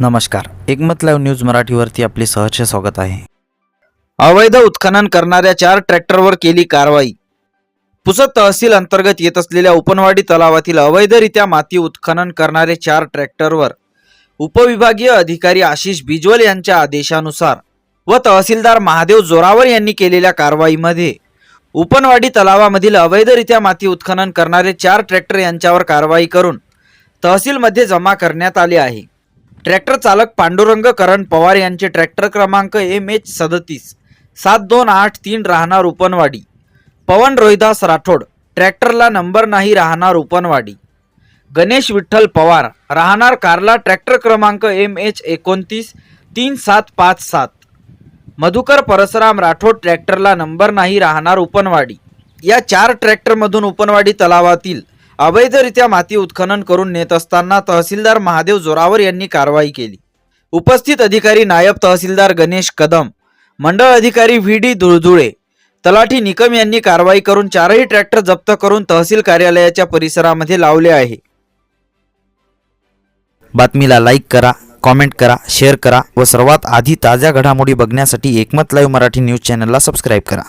नमस्कार. एकमत live news मराठीवरती आपले सहर्ष स्वागत आहे. अवैध उत्खनन करणाऱ्या चार ट्रॅक्टरवर केली कारवाई. पुसद तहसील अंतर्गत येत असलेल्या उपनवाडी तलावातील अवैधरित्या माती उत्खनन करणारे चार ट्रॅक्टरवर उपविभागीय अधिकारी आशिष बिजवल यांच्या आदेशानुसार व तहसीलदार महादेव जोरावर यांनी केलेल्या कारवाईमध्ये उपनवाडी तलावामधील अवैधरित्या माती उत्खनन करणारे चार ट्रॅक्टर यांच्यावर कारवाई करून तहसीलमध्ये जमा करण्यात आले आहे. ट्रॅक्टर चालक पांडुरंग करण पवार यांचे ट्रॅक्टर क्रमांक एम एच सदतीस सात दोन आठ तीन राहणार उपनवाडी. पवन रोहिदास राठोड ट्रॅक्टरला नंबर नाही राहणार उपनवाडी. गणेश विठ्ठल पवार राहणार कारला ट्रॅक्टर क्रमांक एम एच एकोणतीस तीन सात पाच सात. मधुकर परसराम राठोड ट्रॅक्टरला नंबर नाही राहणार उपनवाडी. या चार ट्रॅक्टरमधून उपनवाडी तलावातील अवैधरित्या माती उत्खनन करून नेत असताना तहसीलदार महादेव जोरावर यांनी कारवाई केली. उपस्थित अधिकारी नायब तहसीलदार गणेश कदम मंडळ अधिकारी व्ही डी धुळधुळे तलाठी निकम यांनी कारवाई करून चारही ट्रॅक्टर जप्त करून तहसील कार्यालयाच्या परिसरामध्ये लावले आहे. बातमीला लाईक करा कॉमेंट करा शेअर करा व सर्वात आधी ताज्या घडामोडी बघण्यासाठी एकमत लाईव्ह मराठी न्यूज चॅनलला सबस्क्राईब करा.